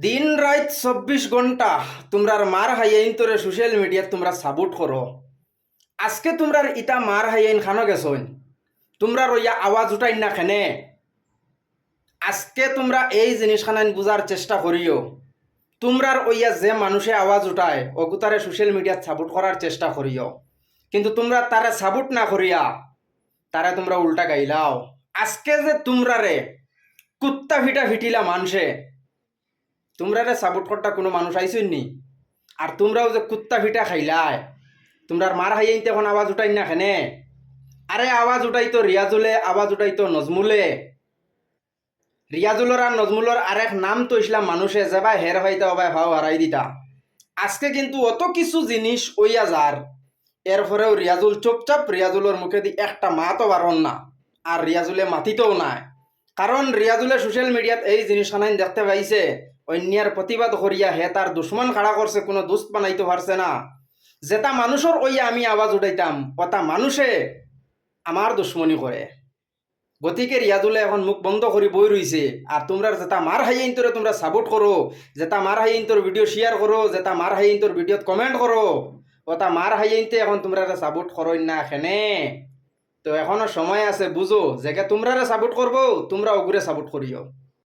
দিন রাত চব্বিশ ঘণ্টা তোমরার মার হাইয়াইন তোরে সোশ্যাল মিডিয়াত তোমরা সাপোর্ট করো। আজকে তোমরার ইটা মার হাইয়াইন খানো গেছইন তোমরা রইয়া আওয়াজ উঠাইন না খেনে। আজকে তোমরা এই জিনিসখানাইন বুঝার চেষ্টা করিও তোমরার ওইয়া যে মানুষে আওয়াজ উঠায় অগুতারে সোশ্যাল মিডিয়াত সাপোর্ট করার চেষ্টা করিও কিন্তু তোমরা তারে সাপোর্ট না করিয়া তারা তোমরা উল্টা গাইলাও। আজকে যে তোমরারে কুত্তা ফিটা ফিটিলা মানুষে তোমরা রে সাপোর্ট করতে কোনো মানুষ আইসই নি। আর তোমরাও যে কুত্তা ফিটা খাইলাই তোমরা মার হাইয়াইতে এখন আওয়াজ উঠাই না খেনে আরে আওয়াজ উঠাইতো রিয়াজুলে, আওয়াজ উঠাইতো নজমুলে। রিয়াজুলর আর নজমুলর আরেক নাম তো ইসলাম মানুষে যে ভাই হের হইতে ভাই ভাও হারাই দিতা। আজকে কিন্তু অত কিছু জিনিস ওইয়া যার এরপরেও রিয়াজুল চুপচাপ রিয়াজুলের মুখে দি একটা মাতও বারণ না। আর রিয়াজুলে মাতিতেও নাই। কারণ রিয়াজুলে সোশ্যাল মিডিয়াত এই জিনিসখানাইন দেখতে পাইছে। অন্যার প্রতিবাদ করিয়া হে তার দুশ্মন খাড়া করছে, কোনো দুষ্ট বানাইতে পারছে না। যেটা মানুষের ওইয়া আমি আওয়াজ উঠাইতাম ওটা মানুষে আমার দুশ্মনী করে গতিকে রিয়াজুলে এখন মুখ বন্ধ করে বই রইছে আর তোমরা যেটা মার হাইয়াইন তোরে তোমরা সাপোর্ট করো। যেটা মার হাইয়াইন তোর ভিডিও শেয়ার করো। যেটা মার হাইয়াইন তোর ভিডিওত কমেন্ট করো। ওটা মার হাইয়াইনতে এখন তোমরা সাপোর্ট করো না এখানে তো এখনও সময় আছে বুঝো। যেকে তোমরা সাপোর্ট করব তোমরা ওগুরে সাপোর্ট করিও।